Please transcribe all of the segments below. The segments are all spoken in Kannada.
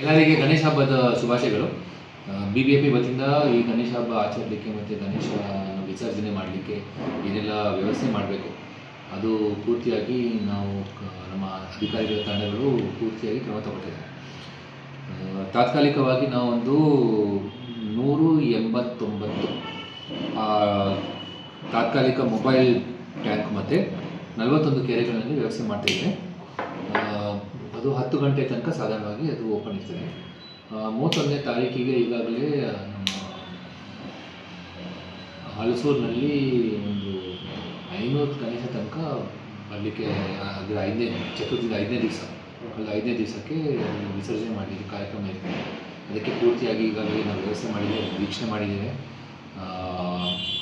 ಎಲ್ಲರಿಗೆ ಗಣೇಶ ಹಬ್ಬದ ಶುಭಾಶಯಗಳು. ಬಿ ಬಿ ಎ ಪಿ ವತಿಯಿಂದ ಈ ಗಣೇಶ ಹಬ್ಬ ಆಚರಲಿಕ್ಕೆ ಮತ್ತು ಗಣೇಶ ವಿಸರ್ಜನೆ ಮಾಡಲಿಕ್ಕೆ ಏನೆಲ್ಲ ವ್ಯವಸ್ಥೆ ಮಾಡಬೇಕು. ಅದು ಪೂರ್ತಿಯಾಗಿ ನಾವು ನಮ್ಮ ಅಧಿಕಾರಿಗಳ ತಂಡಗಳು ಪೂರ್ತಿಯಾಗಿ ಕ್ರಮ ತಗೊಳ್ತಿದ್ದಾರೆ. ಆ, ತಾತ್ಕಾಲಿಕವಾಗಿ ನಾವೊಂದು ನೂರು ಎಂಬತ್ತೊಂಬತ್ತು ತಾತ್ಕಾಲಿಕ ಮೊಬೈಲ್ ಟ್ಯಾಂಕ್ ಮತ್ತು ನಲವತ್ತೊಂದು ಕೆರೆಗಳಲ್ಲಿ ವ್ಯವಸ್ಥೆ ಮಾಡ್ತಿದ್ದೇವೆ. ಅದು ಹತ್ತು ಗಂಟೆ ತನಕ ಸಾಧಾರಣವಾಗಿ ಅದು ಓಪನ್ ಇರ್ತದೆ. ಮೂವತ್ತೊಂದನೇ ತಾರೀಕಿಗೆ ಈಗಾಗಲೇ ಹಲಸೂರಿನಲ್ಲಿ ಒಂದು ಐನೂರು ಕನಿಷ್ಠ ತನಕ ಬರಲಿಕ್ಕೆ ಅದರ ಐದನೇ ಚತುರ್ಥಿದ ಐದನೇ ದಿವಸ ಅಲ್ಲಿ ಐದನೇ ದಿವಸಕ್ಕೆ ವಿಸರ್ಜನೆ ಮಾಡಲಿಕ್ಕೆ ಕಾರ್ಯಕ್ರಮ ಇರ್ತದೆ. ಅದಕ್ಕೆ ಪೂರ್ತಿಯಾಗಿ ಈಗಾಗಲೇ ನಾವು ವ್ಯವಸ್ಥೆ ಮಾಡಿದ್ದೇವೆ, ವೀಕ್ಷಣೆ ಮಾಡಿದ್ದೇವೆ.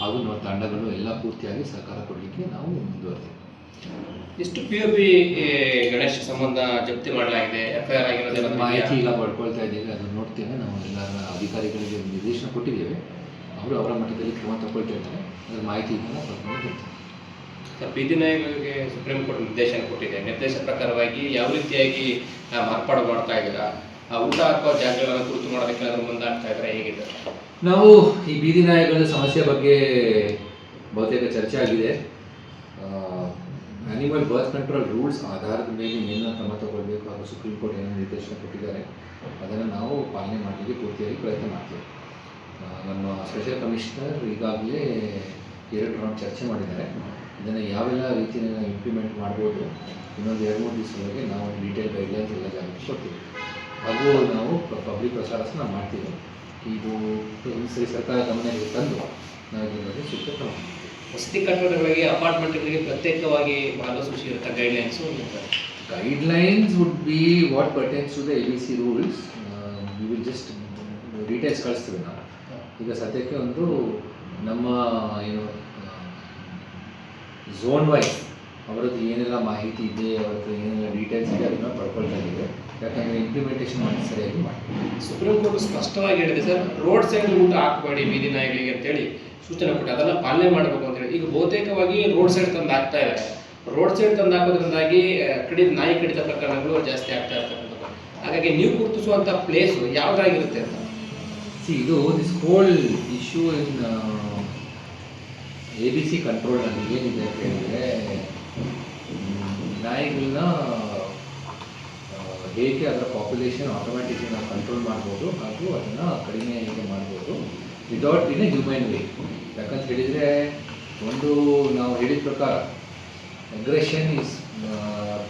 ಹಾಗೂ ನಮ್ಮ ತಂಡಗಳು ಎಲ್ಲ ಪೂರ್ತಿಯಾಗಿ ಸಹಕಾರ ಕೊಡಲಿಕ್ಕೆ ನಾವು ಮುಂದುವರೆದಿದ್ದೇವೆ. ಎಷ್ಟು ಪಿ ಯು ಪಿ ಗಣೇಶ ಸಂಬಂಧ ಜಪ್ತಿ ಮಾಡಲಾಗಿದೆ ಎಫ್ ಐ ಆರ್ ಆಗಿರೋದೆಲ್ಲ ಮಾಹಿತಿ ಈಗ ಪಡ್ಕೊಳ್ತಾ ಇದ್ದೀವಿ ಅದನ್ನು ನೋಡ್ತೇವೆ ನಾವು ಎಲ್ಲ ಅಧಿಕಾರಿಗಳಿಗೆ ನಿರ್ದೇಶನ ಕೊಟ್ಟಿದ್ದೇವೆ. ಅವರು ಅವರ ಮಟ್ಟದಲ್ಲಿ ಕ್ರಮ ತಗೊಳ್ತಾ ಇದ್ದಾರೆ. ಅದರ ಮಾಹಿತಿ ಈಗ ನಾವು ಪಡ್ಕೊಂಡು ಬರ್ತೀವಿ ಸರ್ ಬೀದಿ ನಾಯಕರಿಗೆ ಸುಪ್ರೀಂ ಕೋರ್ಟ್ ನಿರ್ದೇಶನ ಕೊಟ್ಟಿದೆ. ನಿರ್ದೇಶನ ಪ್ರಕಾರವಾಗಿ ಯಾವ ರೀತಿಯಾಗಿ ಮಾರ್ಪಾಡು ಮಾಡ್ತಾ ಇದ್ದೀರಾ? ಆ ಊಟ ಹಾಕೋ ಜಾಗಗಳನ್ನು ಗುರುತು ಮಾಡೋದಕ್ಕೆ ಅದರ ಮುಂದಾಗ್ತಾ ಇದ್ದಾರೆ ಹೇಗಿದೆ? ನಾವು ಈ ಬೀದಿ ನಾಯಿಗಳ ಸಮಸ್ಯೆ ಬಗ್ಗೆ ಬಹುತೇಕ ಚರ್ಚೆ ಆಗಿದೆ. ಅನಿಮಲ್ ಬರ್ತ್ ಕಂಟ್ರೋಲ್ ರೂಲ್ಸ್ ಆಧಾರದ ಮೇಲೆ ಏನು ಕ್ರಮ ತಗೊಳ್ಬೇಕು ಹಾಗೂ ಸುಪ್ರೀಂ ಕೋರ್ಟ್ ಏನೋ ನಿರ್ದೇಶನ ಕೊಟ್ಟಿದ್ದಾರೆ, ಅದನ್ನು ನಾವು ಪಾಲನೆ ಮಾಡಲಿಕ್ಕೆ ಪೂರ್ತಿಯಾಗಿ ಪ್ರಯತ್ನ ಮಾಡ್ತೀವಿ. ನಮ್ಮ ಸ್ಪೆಷಲ್ ಕಮಿಷನರ್ ಈಗಾಗಲೇ ಎರಡು ರೌಂಡ್ ಚರ್ಚೆ ಮಾಡಿದ್ದಾರೆ. ಇದನ್ನು ಯಾವೆಲ್ಲ ರೀತಿಯಲ್ಲಿ ಇಂಪ್ಲಿಮೆಂಟ್ ಮಾಡ್ಬೋದು, ಇನ್ನೊಂದು ಎರಡು ಮೂರು ದಿವಸದೊಳಗೆ ನಾವು ಡೀಟೇಲ್ ಗೈಡ್ಲೈನ್ಸ್ ಎಲ್ಲ ಜಾರಿಗೆ ಕೊಡ್ತೀವಿ. ಹಾಗೂ ನಾವು ಪಬ್ಲಿಕ್ ಪ್ರಚಾರ ಮಾಡ್ತೀವಿ. ಇದು ಸರ್ಕಾರ ಗಮನಕ್ಕೆ ತಂದು ನಾವು ಇದರ ಬಗ್ಗೆ ಸೂಕ್ತ. ವಸತಿ ಕಟ್ಟಡಗಳಿಗೆ ಅಪಾರ್ಟ್ಮೆಂಟ್ಗಳಿಗೆ ಪ್ರತ್ಯೇಕವಾಗಿ ಮಾರ್ಗಸೂಚಿ ಇರುತ್ತೆ? Guidelines guidelines would be what pertains to the A B C rules we will just details ಕಳಿಸ್ತೀವಿ ನಾವು. ಈಗ ಸದ್ಯಕ್ಕೆ ಒಂದು ನಮ್ಮ ಏನು ಝೋನ್ ವೈಸ್ ಅವರದ್ದು ಏನೆಲ್ಲ ಮಾಹಿತಿ ಇದೆ ಅವರದ್ದು ಏನೆಲ್ಲ ಡೀಟೇಲ್ಸ್ ಇದೆ ಅದನ್ನ ಪಡ್ಕೊಳ್ತಾ ಇದ್ದೀವಿ. ಯಾಕಂದರೆ ಇಂಪ್ಲಿಮೆಂಟೇಷನ್ ಮಾಡಿ ಸರಿಯಾಗಿ ಮಾಡಿ. ಸುಪ್ರೀಂ ಕೋರ್ಟ್ ಸ್ಪಷ್ಟವಾಗಿ ಹೇಳಿದೆ ಸರ್ ರೋಡ್ ಸೈಡ್ ಊಟ ಹಾಕಬೇಡಿ ಬೀದಿ ನಾಯಿಗಳಿಗೆ ಅಂತೇಳಿ ಸೂಚನೆ ಕೊಟ್ಟು. ಅದನ್ನು ಪಾಲನೆ ಮಾಡಬೇಕು ಅಂತ ಹೇಳಿ. ಈಗ ಬಹುತೇಕವಾಗಿ ರೋಡ್ ಸೈಡ್ ತಂದು ಹಾಕ್ತಾ ಇದ್ದಾರೆ. ರೋಡ್ ಸೈಡ್ ತಂದು ಹಾಕೋದ್ರಿಂದಾಗಿ ಕಡಿದ ನಾಯಿ ಕಡಿತ ಪ್ರಕರಣಗಳು ಜಾಸ್ತಿ ಆಗ್ತಾ ಇರ್ತಕ್ಕಂಥದ್ದು. ಹಾಗಾಗಿ ನೀವು ಗುರುತಿಸುವಂಥ ಪ್ಲೇಸು ಯಾವುದಾಗಿರುತ್ತೆ ಅಂತ? ಸಿ ಇದು this whole issue in A B C ಕಂಟ್ರೋಲ್ನಲ್ಲಿ ಏನಿದೆ ಅಂತ ಹೇಳಿದರೆ ನಾಯಿಗಳನ್ನ ಹೇಗೆ ಅದರ ಪಾಪ್ಯುಲೇಷನ್ ಆಟೋಮ್ಯಾಟಿಕ್ಲಿ ನಾವು ಕಂಟ್ರೋಲ್ ಮಾಡ್ಬೋದು ಹಾಗೂ ಅದನ್ನು ಕಡಿಮೆ ಹೇಗೆ ಮಾಡ್ಬೋದು without in a human way ಯಾಕಂತ ಹೇಳಿದರೆ ಒಂದು ನಾವು ಹೇಳಿದ ಪ್ರಕಾರ ಅಗ್ರೆಷನ್ ಈಸ್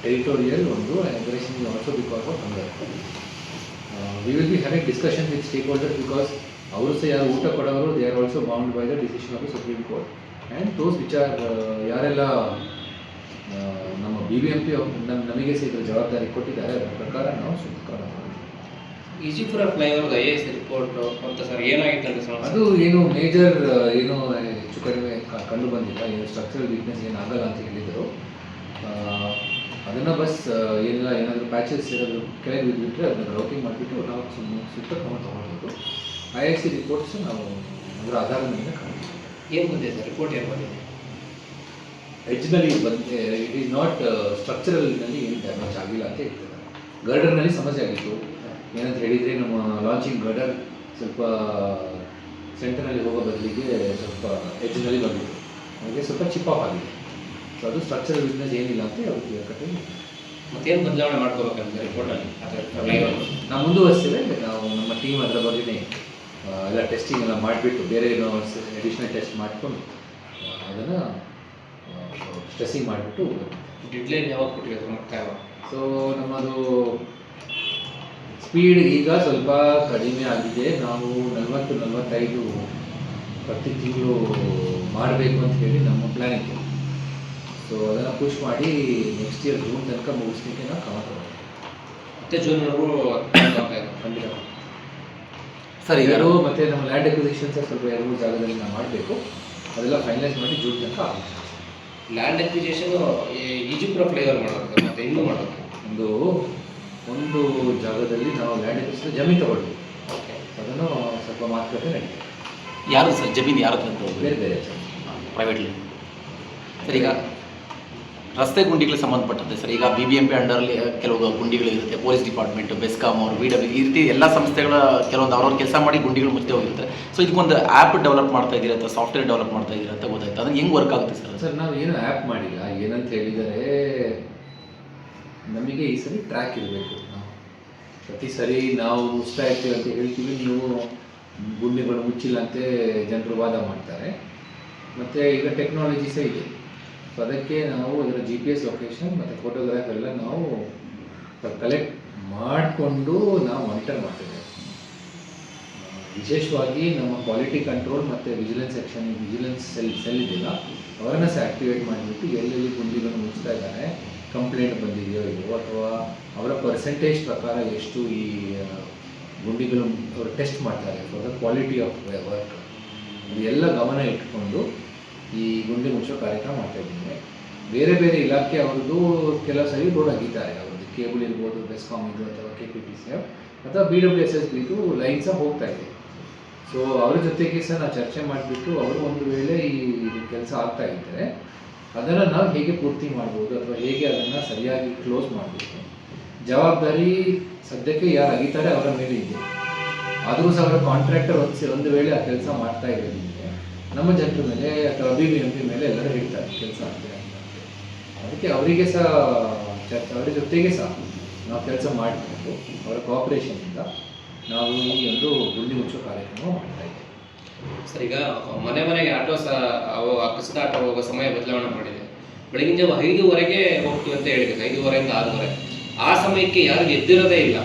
ಟೆರಿಟೋರಿಯಲ್ ಒಂದು aggression is also because of hunger we will be having discussion with stakeholder because ಅವರು ಸಹ ಯಾರು ಊಟ ಕೊಡೋರು they are also bound by the decision of the supreme court and those which are ಯಾರೆಲ್ಲ ನಮ್ಮ ಬಿ ಬಿ ಎಂ ಪಿ ನಮಗೆ ಸಹ ಇದರ ಜವಾಬ್ದಾರಿ ಕೊಟ್ಟಿದ್ದಾರೆ. ಅದರ ಪ್ರಕಾರ ನಾವು ಸೂಕ್ತ ಕ್ರಮ. Ejipura flyover I S report ಅಂತ ಸರ್ ಏನಾಗಿತ್ತು ಅದು ಏನು ಮೇಜರ್ ಏನು ಹೆಚ್ಚು ಕಡಿಮೆ ಕಂಡು ಬಂದಿಲ್ಲ. ಏನು ಸ್ಟ್ರಕ್ಚರಲ್ ವೀಕ್ನೆಸ್ ಏನಾಗಲ್ಲ ಅಂತ ಹೇಳಿದರು. ಅದನ್ನು ಬಸ್ ಏನಿಲ್ಲ ಏನಾದರೂ ಪ್ಯಾಚಸ್ ಏನಾದರೂ ಕೆಳಗೆ ಬಿದ್ದುಬಿಟ್ರೆ ಅದನ್ನು ರೌಟಿಂಗ್ ಮಾಡಿಬಿಟ್ಟು ನಾವು ಸುಮ್ಮನೆ ಸುತ್ತ ಕ್ರಮ ತೊಗೊಳ್ಬೋದು ಐ ಎಸ್ ಸಿ ರಿಪೋರ್ಟ್ಸ್ ನಾವು ಅದರ ಆಧಾರದ ಮೇಲೆ ಕಾಣ್ತೀವಿ ಏನು ಬಂದಿದೆ ಸರ್? ರಿಪೋರ್ಟ್ ಏನು ಬಂದಿದೆ? ಎಡ್ಜ್ನಲ್ಲಿ ಬಂದು ಇಟ್ ಈಸ್ ನಾಟ್ ಸ್ಟ್ರಕ್ಚರಲ್ನಲ್ಲಿ ಏನು ಡ್ಯಾಮೇಜ್ ಆಗಿಲ್ಲ ಅಂತ ಹೇಳ್ತಾರೆ. ಗರ್ಡರ್ನಲ್ಲಿ ಸಮಸ್ಯೆ ಆಗಿತ್ತು. ಏನಂತ ಹೇಳಿದರೆ ನಮ್ಮ ಲಾಂಚಿಂಗ್ ಗರ್ಡರ್ ಸ್ವಲ್ಪ ಸೆಂಟರ್ನಲ್ಲಿ ಹೋಗೋ ಬದಲಿಗೆ ಸ್ವಲ್ಪ ಎಜ್ನಲ್ಲಿ ಬಂದಿತ್ತು ಹಾಗೆ ಸ್ವಲ್ಪ ಚಿಪ್ ಆಫ್ ಆಗಿದೆ. ಸೊ ಅದು ಸ್ಟ್ರಕ್ಚರಲ್ ಬಿಸ್ನೆಸ್ ಏನಿಲ್ಲ ಅಂತ ಅವರು ಕ್ಲಿಯರ್ ಕಟ್ ಮತ್ತೇನು ಬದಲಾವಣೆ ಮಾಡ್ಕೋಬೇಕಂತ ರಿಪೋರ್ಟಲ್ಲಿ ನಾವು ಮುಂದುವರಿಸ್ತೇವೆ ನಾವು ನಮ್ಮ ಟೀಮ್ ಅದರ ಬಗ್ಗೆ ಎಲ್ಲ ಟೆಸ್ಟಿಂಗ್ ಎಲ್ಲ ಮಾಡಿಬಿಟ್ಟು ಬೇರೆ ಏನೋ ಅಡಿಷ್ನಲ್ ಟೆಸ್ಟ್ ಮಾಡಿಕೊಂಡು ಅದನ್ನು ಸ್ಟ್ರೆಸ್ಸಿಂಗ್ ಮಾಡಿಬಿಟ್ಟು ಡೆಡ್ಲೈನ್ ಯಾವಾಗ ಕೊಟ್ಟಿರೋದು ಮುಕ್ತಾಯ ಸೊ ನಮ್ಮದು ಸ್ಪೀಡ್ ಈಗ ಸ್ವಲ್ಪ ಕಡಿಮೆ ಆಗಿದೆ. ನಾವು ನಲವತ್ತು ನಲವತ್ತೈದು ಪ್ರತಿ ತಿಂಗಳು ಮಾಡಬೇಕು ಅಂತ ಹೇಳಿ ನಮ್ಮ ಪ್ಲ್ಯಾನ್ ಇತ್ತು. ಸೊ ಅದನ್ನು ಪುಷ್ ಮಾಡಿ ನೆಕ್ಸ್ಟ್ ಇಯರ್ ಜೂನ್ ತನಕ ಮುಗಿಸ್ಲಿಕ್ಕೆ ನಾವು ಕ್ರಮ ಮತ್ತೆ ಜೂನ್ವರೆಗೂ ಖಂಡಿತ. ಸರ್ ಎರಡು ಮತ್ತು ನಮ್ಮ ಲ್ಯಾಂಡ್ ಎಕ್ವಿಸಿಷನ್ಸ್ ಸ್ವಲ್ಪ ಎರಡು ಮೂರು ಜಾಗದಲ್ಲಿ ನಾವು ಮಾಡಬೇಕು. ಅದೆಲ್ಲ ಫೈನಲೈಸ್ ಮಾಡಿ ಜೂನ್ ತನಕ ಆಗುತ್ತೆ. ಲ್ಯಾಂಡ್ ಅಕ್ವಿಜೇಷನ್ ಈಜಿಪ್ಟ್ರ ಫ್ಲೇವರ್ ಮಾಡೋದು ಮತ್ತೆ ಇನ್ನೂ ಮಾಡೋದು ಒಂದು ಒಂದು ಜಾಗದಲ್ಲಿ ನಾವು ಲ್ಯಾಂಡ್ ಎಕ್ವಿಜೇಷನ್ ಜಮೀನು ತಗೊಳ್ಳಿ ಓಕೆ ಅದನ್ನು ಸ್ವಲ್ಪ ಮಾತುಕತೆ ನಡೀತದೆ ಯಾರು ಸರ್? ಜಮೀನು ಯಾರು ಅಂತ ಬೇರೆ ಬೇರೆ. ಪ್ರೈವೇಟ್ಲಿ ಸರ್ ಈಗ ರಸ್ತೆ ಗುಂಡಿಗಳಿಗೆ ಸಂಬಂಧಪಟ್ಟಂತೆ ಸರ್. ಈಗ ಬಿ ಬಿ ಎಂ ಪಿ ಅಂಡರಲ್ಲಿ ಕೆಲವು ಗುಂಡಿಗಳು ಇರುತ್ತೆ ಪೊಲೀಸ್ ಡಿಪಾರ್ಟ್ಮೆಂಟ್ ಬೆಸ್ಕಾಂ ಅವರು ವಿ ಡಬ್ಲ್ಯೂ ಈ ರೀತಿ ಎಲ್ಲ ಸಂಸ್ಥೆಗಳ ಕೆಲವೊಂದು ಅವ್ರವ್ರ ಕೆಲಸ ಮಾಡಿ ಗುಂಡಿಗಳು ಮುಚ್ಚೆ ಹೋಗಿರ್ತಾರೆ ಸೊ ಇದಕ್ಕೊಂದು ಆ್ಯಪ್ ಡೆವಲಪ್ ಮಾಡ್ತಾ ಇದ್ದೀರಾ ಅಥವಾ ಸಾಫ್ಟ್ವೇರ್ ಡೆವಲಪ್ ಮಾಡ್ತಾ ಇದ್ದೀರಾ ಅಂತ ಗೊತ್ತಾಯ್ತು? ಅದನ್ನು ಹೆಂಗೆ ವರ್ಕ್ ಆಗುತ್ತೆ ಸರ್ ಸರ್, ನಾವು ಏನು ಆ್ಯಪ್ ಮಾಡಿಲ್ಲ. ಏನಂತ ಹೇಳಿದರೆ, ನಮಗೆ ಈ ಸರಿ ಟ್ರ್ಯಾಕ್ ಇರಬೇಕು. ಪ್ರತಿ ಸರಿ ನಾವು ಮುಚ್ತಾ ಅಂತ ಹೇಳ್ತೀವಿ. ನೀವು ಗುಂಡಿಗಳು ಮುಚ್ಚಿಲ್ಲ ಅಂತೆ ಜನರು ವಾದ ಮಾಡ್ತಾರೆ. ಮತ್ತು ಈಗ ಟೆಕ್ನಾಲಜಿ ಸಹ ಇದೆ. ಸೊ ಅದಕ್ಕೆ ನಾವು ಇದರ ಜಿ ಪಿ ಎಸ್ ಲೊಕೇಶನ್ ಮತ್ತು ಫೋಟೋಗ್ರಾಫ್ ಎಲ್ಲ ನಾವು ಕಲೆಕ್ಟ್ ಮಾಡಿಕೊಂಡು ನಾವು ಮಾನಿಟರ್ ಮಾಡ್ತೇವೆ. ವಿಶೇಷವಾಗಿ ನಮ್ಮ ಕ್ವಾಲಿಟಿ ಕಂಟ್ರೋಲ್ ಮತ್ತು vigilance section vigilance cell cell ಇದೆಯಲ್ಲ ಅವರನ್ನ ಸಹ ಆಕ್ಟಿವೇಟ್ ಮಾಡಿಬಿಟ್ಟು ಎಲ್ಲೆಲ್ಲಿ ಗುಂಡಿಗಳನ್ನು ಮುಚ್ತಾ ಇದ್ದಾರೆ ಕಂಪ್ಲೇಂಟ್ ಬಂದಿದೆಯೋ ಇಲ್ಲವೋ ಅಥವಾ ಅವರ ಪರ್ಸೆಂಟೇಜ್ ಪ್ರಕಾರ ಎಷ್ಟು ಈ ಗುಂಡಿಗಳು ಅವರು ಟೆಸ್ಟ್ ಮಾಡ್ತಾರೆ for the quality of work ಎಲ್ಲ ಗಮನ ಇಟ್ಕೊಂಡು ಈ ಗುಂಡಿ ಮುಚ್ಚೋ ಕಾರ್ಯಕ್ರಮ ಮಾಡ್ತಾ ಇದ್ದೀನಿ. ಬೇರೆ ಬೇರೆ ಇಲಾಖೆ ಅವ್ರದ್ದು ಕೆಲವು ಸರಿ ಬೋರ್ಡ್ ಅಗಿತಾರೆ ಅವ್ರದ್ದು ಕೇಬಲ್ ಇರ್ಬೋದು ಬೆಸ್ಕಾಮ್ ಇದು ಅಥವಾ K P T C F ಅಥವಾ ಬಿ ಡಬ್ಲ್ಯೂ ಎಸ್ ಎಸ್ ಬಿದು ಲೈನ್ ಸಹ ಹೋಗ್ತಾ ಇದೆ. ಸೊ ಅವ್ರ ಜೊತೆಗೆ ಸಹ ನಾವು ಚರ್ಚೆ ಮಾಡಿಬಿಟ್ಟು ಅವರು ಒಂದು ವೇಳೆ ಈ ಕೆಲಸ ಆಗ್ತಾ ಇದ್ದರೆ ಅದನ್ನು ನಾವು ಹೇಗೆ ಪೂರ್ತಿ ಮಾಡ್ಬೋದು ಅಥವಾ ಹೇಗೆ ಅದನ್ನು ಸರಿಯಾಗಿ ಕ್ಲೋಸ್ ಮಾಡಬೇಕು? ಜವಾಬ್ದಾರಿ ಸದ್ಯಕ್ಕೆ ಯಾರು ಅಗಿತಾರೆ ಅವರ ಮೇಲೆ ಇದೆ. ಆದರೂ ಸಹ ಅವರ ಕಾಂಟ್ರಾಕ್ಟರ್ ಒಂದು ಒಂದು ವೇಳೆ ಆ ಕೆಲಸ ಮಾಡ್ತಾ ಇರೋದಿದ್ರೆ ನಮ್ಮ ಜನರ ಮೇಲೆ ಅಥವಾ ಬಿ ಬಿ ಎಂ ಪಿ ಮೇಲೆ ಎಲ್ಲರೂ ಹೇಳ್ತಾರೆ ಕೆಲಸ ಅಂತ. ಅದಕ್ಕೆ ಅವರಿಗೆ ಸಹ ಚರ್ಚೆ, ಅವರ ಜೊತೆಗೆ ಸಹ ನಾವು ಕೆಲಸ ಮಾಡಬೇಕು ಅವರ ಕೋಆಪರೇಷನಿಂದ ನಾವು ಈ ಒಂದು ಗುಂಡಿ ಮುಚ್ಚೋ ಕಾರ್ಯಕ್ರಮ ಮಾಡ್ತಾ ಇದ್ದೇವೆ. ಸರ್, ಈಗ ಮನೆ ಮನೆಗೆ ಆಟೋ ಸಹ ಅಕಸ್ಮಾತ್ ಆಟೋ ಹೋಗೋ ಸಮಯ ಬದಲಾವಣೆ ಮಾಡಿದೆ. ಬೆಳಗಿನ ಜಾವ ಐದುವರೆಗೆ ಹೋಗ್ತೀವಿ ಅಂತ ಹೇಳಿದ್ರು, ಐದುವರೆಯಿಂದ ಆರೂವರೆ. ಆ ಸಮಯಕ್ಕೆ ಯಾರು ಎದ್ದಿರೋದೇ ಇಲ್ಲ.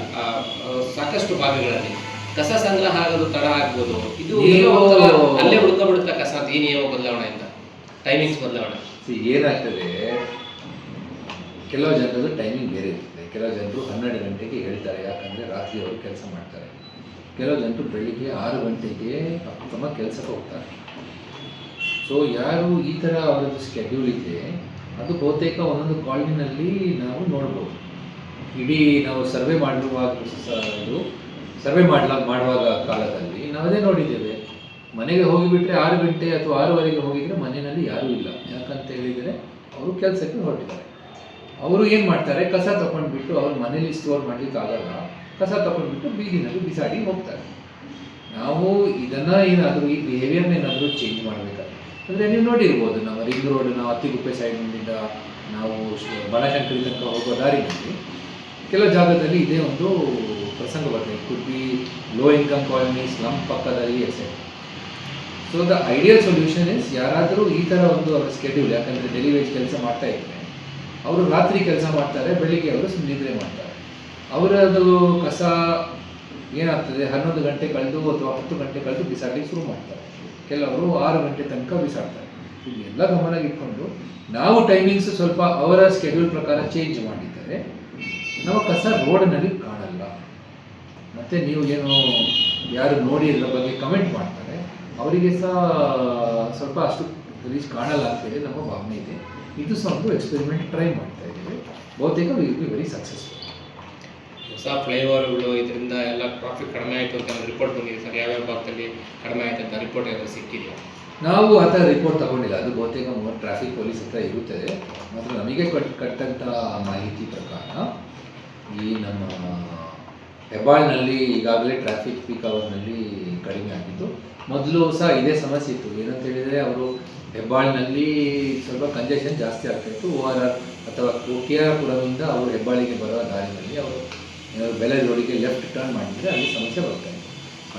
ಸಾಕಷ್ಟು ಭಾಗಗಳಲ್ಲಿ ಕಸ ಸಂಗ್ರಹ ಆಗೋದು ತಡ ಆಗ್ಬೋದು. ಇದು ಅಲ್ಲೇ ಉಳ್ಕೊಬಿಡುತ್ತಾ ಕಸ ಅಂತ ಈ ನಿಯಮ ಬದಲಾವಣೆಯಿಂದ ಟೈಮಿಂಗ್ಸ್ ಬದಲಾವಣೆ. ಸಿ ಏನಾಗ್ತದೆ? ಕೆಲವು ಜನರದ್ದು ಟೈಮಿಂಗ್ ಬೇರೆ ಇರ್ತದೆ. ಕೆಲವು ಜನರು ಹನ್ನೆರಡು ಗಂಟೆಗೆ ಹೇಳ್ತಾರೆ ಯಾಕಂದರೆ ರಾತ್ರಿ ಅವರು ಕೆಲಸ ಮಾಡ್ತಾರೆ. ಕೆಲವು ಜನರು ಬೆಳಿಗ್ಗೆ ಆರು ಗಂಟೆಗೆ ತಮ್ಮ ಕೆಲಸಕ್ಕೆ ಹೋಗ್ತಾರೆ. ಸೊ ಯಾರು ಈ ಥರ ಅವರದ್ದು ಸ್ಕೆಡ್ಯೂಲ್ ಇದೆ ಅದು ಬಹುತೇಕ ಒಂದೊಂದು ಕಾಲೋನಿನಲ್ಲಿ ನಾವು ನೋಡ್ಬೋದು. ಇಡೀ ನಾವು ಸರ್ವೆ ಇದು ಸರ್ವೆ ಮಾಡಲ, ಮಾಡುವಾಗ ಕಾಲದಲ್ಲಿ ನಾವದೇ ನೋಡಿದ್ದೇವೆ. ಮನೆಗೆ ಹೋಗಿಬಿಟ್ರೆ ಆರು ಗಂಟೆ ಅಥವಾ ಆರೂವರೆಗೆ ಹೋಗಿದ್ರೆ ಮನೆಯಲ್ಲಿ ಯಾರೂ ಇಲ್ಲ. ಯಾಕಂತ ಹೇಳಿದರೆ ಅವರು ಕೆಲಸಕ್ಕೆ ಹೊರಟಿದ್ದಾರೆ. ಅವರು ಏನು ಮಾಡ್ತಾರೆ? ಕಸ ತಗೊಂಡ್ಬಿಟ್ಟು ಅವ್ರ ಮನೇಲಿ ಸ್ಟೋರ್ ಮಾಡಲಿಕ್ಕೆ ಆಗಲ್ಲ. ಕಸ ತಗೊಂಡ್ಬಿಟ್ಟು ಬೀದಿನಲ್ಲಿ ಬಿಸಾಡಿ ಹೋಗ್ತಾರೆ. ನಾವು ಇದನ್ನು ಏನಾದರೂ ಈ ಬಿಹೇವಿಯರ್ನ ಏನಾದರೂ ಚೇಂಜ್ ಮಾಡಬೇಕಾದ್ರೆ. ಅಂದರೆ ನೀವು ನೋಡಿರ್ಬೋದು ನಾವು ರಿಂಗ್ ರೋಡ್, ನಾವು ಅತ್ತಿಗುಪ್ಪೆ ಸೈಡ್ನಿಂದ ನಾವು ಬಡಶಂಕರಿ ತನಕ ಹೋಗೋ ದಾರಿನಲ್ಲಿ ಕೆಲವು ಜಾಗದಲ್ಲಿ ಇದೇ ಒಂದು ಪ್ರಸಂಗ ಬರ್ತದೆ. Could be low income colony slum ಪಕ್ಕದಲ್ಲಿ etcetera so the ideal solution is ಯಾರಾದರೂ ಈ ಥರ ಒಂದು ಅವರ ಸ್ಕೆಡ್ಯೂಲ್ ಯಾಕಂದರೆ ಡೆಲಿವೇಜ್ ಕೆಲಸ ಮಾಡ್ತಾ ಇದ್ದಾರೆ ಅವರು ರಾತ್ರಿ ಕೆಲಸ ಮಾಡ್ತಾರೆ, ಬೆಳಿಗ್ಗೆ ಅವರು ನಿದ್ರೆ ಮಾಡ್ತಾರೆ. ಅವರದು ಕಸ ಏನಾಗ್ತದೆ? ಹನ್ನೊಂದು ಗಂಟೆ ಕಳೆದು ಅಥವಾ ಹತ್ತು ಗಂಟೆ ಕಳೆದು ಬಿಸಾಡಲಿಕ್ಕೆ ಶುರು ಮಾಡ್ತಾರೆ. ಕೆಲವರು ಆರು ಗಂಟೆ ತನಕ ಬಿಸಾಡ್ತಾರೆ. ಇದೆಲ್ಲ ಗಮನ ಇಟ್ಕೊಂಡು ನಾವು ಟೈಮಿಂಗ್ಸ್ ಸ್ವಲ್ಪ ಅವರ ಸ್ಕೆಡ್ಯೂಲ್ ಪ್ರಕಾರ ಚೇಂಜ್ ಮಾಡಿದರೆ ನಮ್ಮ ಕಸ ರೋಡ್ನಲ್ಲಿ ಕಾಣಲ್ಲ. ಮತ್ತೆ ನೀವು ಏನು ಯಾರು ನೋಡಿ ಇದ್ರ ಬಗ್ಗೆ ಕಮೆಂಟ್ ಮಾಡ್ತಾರೆ. ಅವರಿಗೆ ಸಹ ಸ್ವಲ್ಪ ಅಷ್ಟು ರೀಚ್ ಕಾಣಲ್ಲ ಅಂತೇಳಿ ನಮ್ಮ ಭಾವನೆ ಇದೆ. ಇದು ಸಹ ಒಂದು ಎಕ್ಸ್ಪೆರಿಮೆಂಟ್ ಟ್ರೈ ಮಾಡ್ತಾ ಇದ್ದೀವಿ. ಬಹುತೇಕ ವಿಲ್ ಬಿ ವೆರಿ ಸಕ್ಸಸ್ಫುಲ್ ಹೊಸ ಫ್ಲೈಓವರ್ಗಳು ಇದರಿಂದ ಎಲ್ಲ ಟ್ರಾಫಿಕ್ ಕಡಿಮೆ ಆಯಿತು ಅಂತ ರಿಪೋರ್ಟ್ ಬಂದಿದೆ ಸರ್. ಯಾವ್ಯಾವ ಭಾಗದಲ್ಲಿ ಕಡಿಮೆ ಆಯಿತು ಅಂತ ರಿಪೋರ್ಟ್ ಏನಾದ್ರು ಸಿಕ್ಕಿದೆಯಾ? ನಾವು ಆ ಥರ ರಿಪೋರ್ಟ್ ತಗೊಂಡಿಲ್ಲ. ಅದು ಬಹುತೇಕ ಟ್ರಾಫಿಕ್ ಪೊಲೀಸ್ ಹತ್ರ ಇರುತ್ತದೆ ಮಾತ್ರ ನಮಗೆ ಕಟ್ ಕಟ್ಟಂಥ ಮಾಹಿತಿ ಪ್ರಕಾರ ಈ ನಮ್ಮ ಹೆಬ್ಬಾಳ್ನಲ್ಲಿ ಈಗಾಗಲೇ ಟ್ರಾಫಿಕ್ ಪೀಕ್ ಅವರ್ನಲ್ಲಿ ಕಡಿಮೆ ಆಗಿತ್ತು ಮೊದಲು ಸಹ ಇದೇ ಸಮಸ್ಯೆ ಇತ್ತು. ಏನಂತ ಹೇಳಿದರೆ ಅವರು ಹೆಬ್ಬಾಳ್ನಲ್ಲಿ ಸ್ವಲ್ಪ ಕಂಜೆಷನ್ ಜಾಸ್ತಿ ಆಗ್ತಾಯಿತ್ತು ಓ ಆರ್ ಆರ್ ಅಥವಾ ಕೆ ಆರ್ ಪುರದಿಂದ ಅವರು ಹೆಬ್ಬಾಳಿಗೆ ಬರುವ ದಾರಿನಲ್ಲಿ ಅವರು ಬೆಲೆ ರೋಡಿಗೆ ಲೆಫ್ಟ್ ಟರ್ನ್ ಮಾಡಿದರೆ ಅಲ್ಲಿ ಸಮಸ್ಯೆ ಬರ್ತಾ ಇತ್ತು.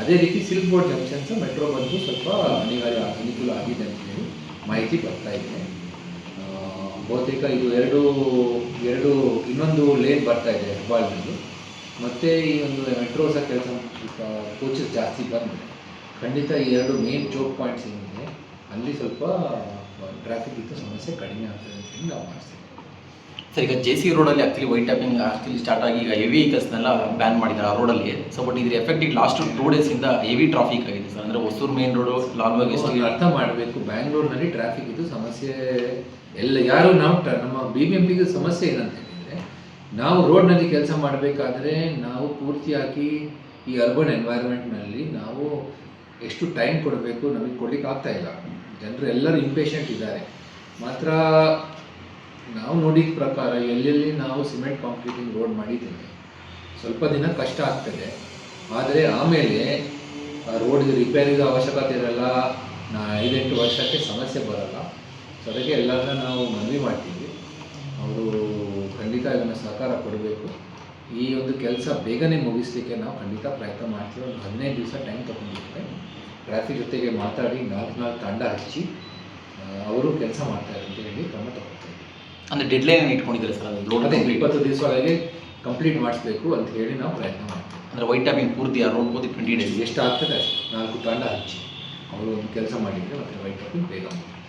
ಅದೇ ರೀತಿ ಸಿಲ್ಕ್ ಬೋರ್ಡ್ ಜಂಕ್ಷನ್ಸ್ ಮೆಟ್ರೋ ಬಂದು ಸ್ವಲ್ಪ ಅನಿವಾರ್ಯ, ಅನುಕೂಲ ಆಗಿದೆ ಅಂತ ಹೇಳಿ ಮಾಹಿತಿ ಬರ್ತಾ ಇದೆ. ಬಹುತೇಕ ಇದು ಎರಡು ಎರಡು, ಇನ್ನೊಂದು ಲೇನ್ ಬರ್ತಾ ಇದೆ ಹೆಬ್ಬಾಳ್ನಲ್ಲಿ ಮತ್ತು ಈ ಒಂದು ಮೆಟ್ರೋ ಸಹ ಕೆಲಸ ಕೋಚಸ್ ಜಾಸ್ತಿ ಬಂದರೆ. ಖಂಡಿತ ಈ ಎರಡು ಮೇನ್ ಚೋಕ್ ಪಾಯಿಂಟ್ಸ್ ಏನಿದೆ, ಅಲ್ಲಿ ಸ್ವಲ್ಪ ಟ್ರಾಫಿಕ್ ಇತ್ತು ಸಮಸ್ಯೆ ಕಡಿಮೆ ಆಗ್ತದೆ ಅಂತ ಹೇಳಿ ನಾವು ಮಾಡ್ತೀವಿ. ಸರ್, ಈಗ ಜೆ ಸಿ ರೋಡಲ್ಲಿ actually white topping actually start ಆಗಿ ಈಗ ಹೆವಿ ವೆಹಿಕಲ್ಸ್ನೆಲ್ಲ ಬ್ಯಾನ್ ಮಾಡಿದ್ದಾರೆ ಆ ರೋಡಲ್ಲಿ ಸೊ ಬಟ್ ಇದ್ರ ಎಫೆಕ್ಟಿಗೆ ಲಾಸ್ಟ್ ಟೂ ಡೇಸಿಂದ ಹೆವಿ ಟ್ರಾಫಿಕ್ ಆಗಿದೆ ಸರ್. ಅಂದರೆ ಹೊಸೂರು ಮೇನ್ ರೋಡು ಲಾಲ್ಬಾಗ್ ಎಷ್ಟು ಅರ್ಥ ಮಾಡಬೇಕು. ಬ್ಯಾಂಗ್ಳೂರಿನಲ್ಲಿ ಟ್ರಾಫಿಕ್ ಇದು ಸಮಸ್ಯೆ ಎಲ್ಲ ಯಾರು ನಾವು ನಮ್ಮ ಬಿ ಬಿ ಎಂ ಪಿಗೆ ಸಮಸ್ಯೆ ಏನಂತ ಹೇಳಿದರೆ, ನಾವು ರೋಡ್ನಲ್ಲಿ ಕೆಲಸ ಮಾಡಬೇಕಾದ್ರೆ ನಾವು ಪೂರ್ತಿಯಾಗಿ ಈ ಅರ್ಬನ್ ಎನ್ವೈರ್ಮೆಂಟ್ನಲ್ಲಿ ನಾವು ಎಷ್ಟು ಟೈಮ್ ಕೊಡಬೇಕು ನಮಗೆ ಕೊಡಲಿಕ್ಕೆ ಆಗ್ತಾ ಇಲ್ಲ. ಜನರು ಎಲ್ಲರೂ ಇಂಪೇಷಂಟ್ ಇದ್ದಾರೆ. ಮಾತ್ರ ನಾವು ನೋಡಿದ ಪ್ರಕಾರ ಎಲ್ಲೆಲ್ಲಿ ನಾವು ಸಿಮೆಂಟ್ ಕಾಂಕ್ರೀಟಿಂಗ್ ರೋಡ್ ಮಾಡಿದ್ದೇವೆ, ಸ್ವಲ್ಪ ದಿನ ಕಷ್ಟ ಆಗ್ತದೆ. ಆದರೆ ಆಮೇಲೆ ಆ ರೋಡ್ಗೆ ರಿಪೇರಿದ ಅವಶ್ಯಕತೆ ಇರಲ್ಲ, ನಾ ಐದೆಂಟು ವರ್ಷಕ್ಕೆ ಸಮಸ್ಯೆ ಬರಲ್ಲ. ಸೊ ಅದಕ್ಕೆ ಎಲ್ಲರನ್ನ ನಾವು ಮನವಿ ಮಾಡ್ತೀವಿ. ಅವರು ಖಂಡಿತ ಇದನ್ನು ಸಹಕಾರ ಕೊಡಬೇಕು. ಈ ಒಂದು ಕೆಲಸ ಬೇಗನೆ ಮುಗಿಸ್ಲಿಕ್ಕೆ ನಾವು ಖಂಡಿತ ಪ್ರಯತ್ನ ಮಾಡ್ತೀವಿ. ಒಂದು ಹದಿನೈದು ದಿವಸ ಟೈಮ್ ತೊಗೊಂಡಿದ್ದೇವೆ ಟ್ರಾಫಿಕ್ ಜೊತೆಗೆ ಮಾತಾಡಿ ನಾಲ್ಕು ನಾಲ್ಕು ತಂಡ ಹಚ್ಚಿ ಅವರು ಕೆಲಸ ಮಾಡ್ತಾರೆ ಅಂತ ಹೇಳಿ ಕ್ರಮ ತಗೊಳ್ತಾ ಅಂದರೆ ಡೆಡ್ಲೈನ್ ಇಟ್ಕೊಂಡಿದ್ದಾರೆ ಸರ್ ಅದು ಅದೇ ಇಪ್ಪತ್ತು ದಿವಸ ಒಳಗೆ ಕಂಪ್ಲೀಟ್ ಮಾಡಿಸ್ಬೇಕು ಅಂತ ಹೇಳಿ ನಾವು ಪ್ರಯತ್ನ ಮಾಡ್ತೀವಿ. ಅಂದರೆ ವೈಟ್ ಟಾಪಿಂಗ್ ಪೂರ್ತಿ ಆ ರೋಡ್ ಪೂರ್ತಿ ಟ್ವೆಂಟಿ ಡೇಸ್ ಎಷ್ಟು ಆಗ್ತದೆ ನಾಲ್ಕು ತಂಡ ಹಚ್ಚಿ. ಅವರು ಒಂದು ಕೆಲಸ ಮಾಡಿದರೆ ಮತ್ತೆ ವೈಟ್ ಬೇಗ ಮಾಡಿ